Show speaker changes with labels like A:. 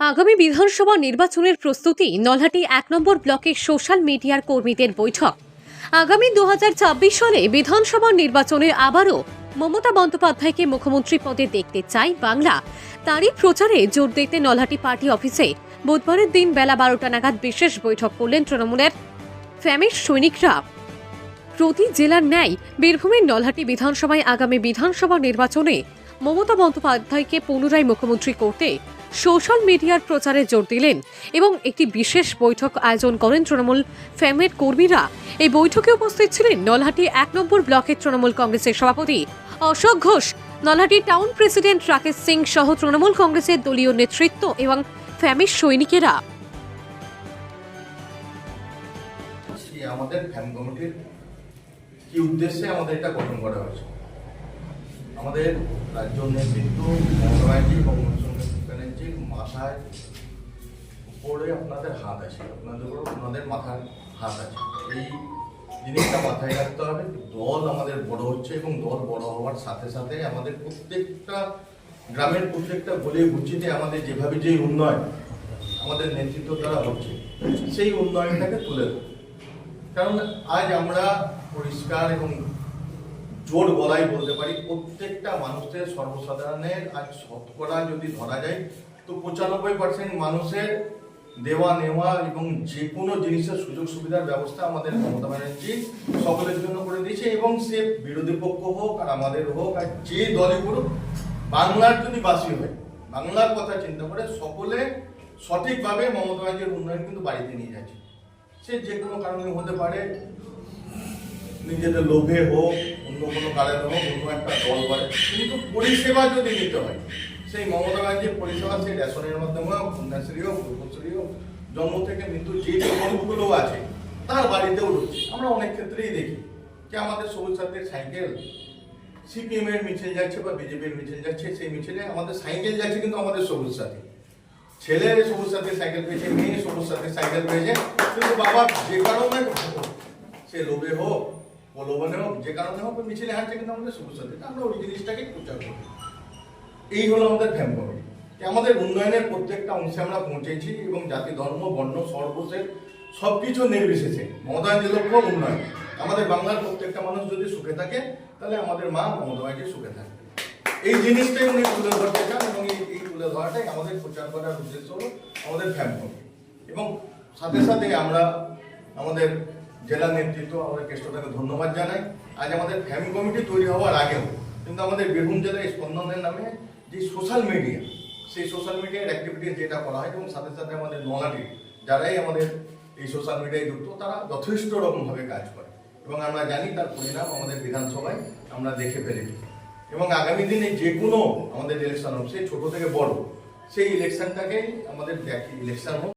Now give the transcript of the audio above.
A: আগামী বিধানসভা নির্বাচনের প্রস্তুতি নলহাটি এক নম্বর ব্লকের সোশ্যাল মিডিয়ার কর্মীদের বৈঠক। আগামী দু সালে বিধানসভা নির্বাচনে আবারও মমতা বন্দ্যোপাধ্যায়কে মুখ্যমন্ত্রী পদে দেখতে চাই বাংলা। তারই প্রচারে জোর দিতে নলহাটি পার্টি অফিসে বুধবারের দিন বেলা বারোটা নাগাদ বিশেষ বৈঠক করলেন তৃণমূলের ফ্যামির সৈনিকরা। প্রতি জেলার ন্যায় বীরভূমের নলহাটি বিধানসভায় আগামী বিধানসভা নির্বাচনে মমতা বন্দ্যোপাধ্যায়কে পুনরায় মুখ্যমন্ত্রী করতে সোশ্যাল মিডিয়ার প্রচারে জোর দিলেন এবং একটি বিশেষ বৈঠক আয়োজন করেন তৃণমূল ফ্যামের কর্মীরা। এই বৈঠকে উপস্থিত ছিলেন নলহাটি এক নম্বর ব্লকের তৃণমূল কংগ্রেসের সভাপতি অশোক ঘোষ, নলহাটি টাউন প্রেসিডেন্ট রাকেশ সিং সহ তৃণমূল কংগ্রেসের দলীয় নেতৃত্ব এবং ফ্যামির সৈনিকেরা।
B: আমাদের ফ্যান কমিটির কি উদ্দেশ্যে আমাদের এটা গঠন করা হয়েছে? আমাদের রাজ্য নেতৃত্ব, মমতা ব্যানার্জি মাথায় উপরে আপনাদের হাত আছে, আপনাদের উপর ওনাদের মাথার হাত আছে। এই জিনিসটা মাথায় রাখতে হবে, দল আমাদের বড় হচ্ছে এবং দল বড় হওয়ার সাথে সাথে আমাদের প্রত্যেকটা গ্রামের প্রত্যেকটা গলিয়ে বুঝিতে আমাদের যেভাবে যে উন্নয়ন আমাদের নেতৃত্ব দ্বারা হচ্ছে, সেই উন্নয়নটাকে তুলে ধরবে কারণ আজ আমরা পরিষ্কার এবং জোর গলায় বলতে পারি, প্রত্যেকটা মানুষের সর্বসাধারণের আজ শতকরা যদি ধরা যায় তো পঁচানব্বই পার্সেন্ট মানুষের দেওয়া নেওয়া এবং যে কোনো জিনিসের সুযোগ সুবিধার ব্যবস্থা আমাদের মমতা ব্যানার্জি সকলের জন্য করে দিয়েছে এবং সে বিরোধী পক্ষ হোক আর আমাদের হোক আর যে দলই করুক, বাংলার যদি বাসী হয়, বাংলার কথা চিন্তা করে সকলে সঠিকভাবে মমতা ব্যানার্জির উন্নয়ন কিন্তু বাড়িতে নিয়ে যাচ্ছে। সে যে কোনো কারণে হতে পারে, নিজেদের লোভে হোক, অন্য কোনো কারণে হোক, অন্য একটা দল করে, কিন্তু পরিষেবা যদি নিতে হয় সেই মমতা ব্যানার্জির পরিষেবা, সেই রেশনের মাধ্যমে হোক, কন্যাশ্রী হোক, রূপশ্রী হোক, জন্ম থেকে মৃত্যু যে প্রকল্পগুলো আছে, তার বাড়িতেও ঢুকছে আমরা অনেক ক্ষেত্রেই দেখি যে আমাদের সবুজ সাথীর সাইকেল সিপিএম এর মিছিল যাচ্ছে বা বিজেপির মিছিল যাচ্ছে, সেই মিছিলে আমাদের সাইকেল যাচ্ছে কিন্তু আমাদের সবুজ সাথী। ছেলে সবুজ সাথী সাইকেল পেয়েছে, মেয়ে সবুজ সাথী সাইকেল পেয়েছে, কিন্তু বাবা যে কারণে সে লোভে হোক, প্রলোভনে হোক, যে কারণে হোক মিছিলে হাঁটছে কিন্তু আমাদের সবুজ সাথী। আমরা ওই জিনিসটাকে প্রচার করি। এই হলো আমাদের ফ্যাম কমিটি যে আমাদের উন্নয়নের প্রত্যেকটা অংশে আমরা পৌঁছেছি এবং জাতি, ধর্ম, বর্ণ, সর্বশেষ সব কিছু নির্বিশেষে। মমতা যে লক্ষ্য উন্নয়ন। আমাদের বাংলার প্রত্যেকটা মানুষ যদি সুখে থাকে, তাহলে আমাদের মা মমতা ব্যানার্জি সুখে থাকবে। এই জিনিসটাই উনি তুলে ধরতে চান এবং এই তুলে ধরাটাই আমাদের প্রচার করার উদ্দেশ্য হলো আমাদের ফ্যাম কমিটি এবং সাথে সাথে আমরা আমাদের জেলা নেতৃত্ব, আমাদের কেষ্টটাকে ধন্যবাদ জানাই। আজ আমাদের ফ্যাম কমিটি তৈরি হওয়ার আগেও, কিন্তু আমাদের বীরভূম জেলায় স্পন্দনের নামে যে সোশ্যাল মিডিয়া সেই সোশ্যাল মিডিয়ার অ্যাক্টিভিটিস যেটা করা হয় এবং সাথে সাথে আমাদের নলাটি যারাই আমাদের এই সোশ্যাল মিডিয়ায় যুক্ত, তারা যথেষ্ট রকমভাবে কাজ করে। এবং আমরা জানি তার পরিণাম আমাদের বিধানসভায় আমরা দেখে ফেলেছি। এবং আগামী দিনে যে কোনো আমাদের ইলেকশন হোক সেই ছোটো থেকে বড়, সেই ইলেকশনটাকে আমাদের ইলেকশন হোক।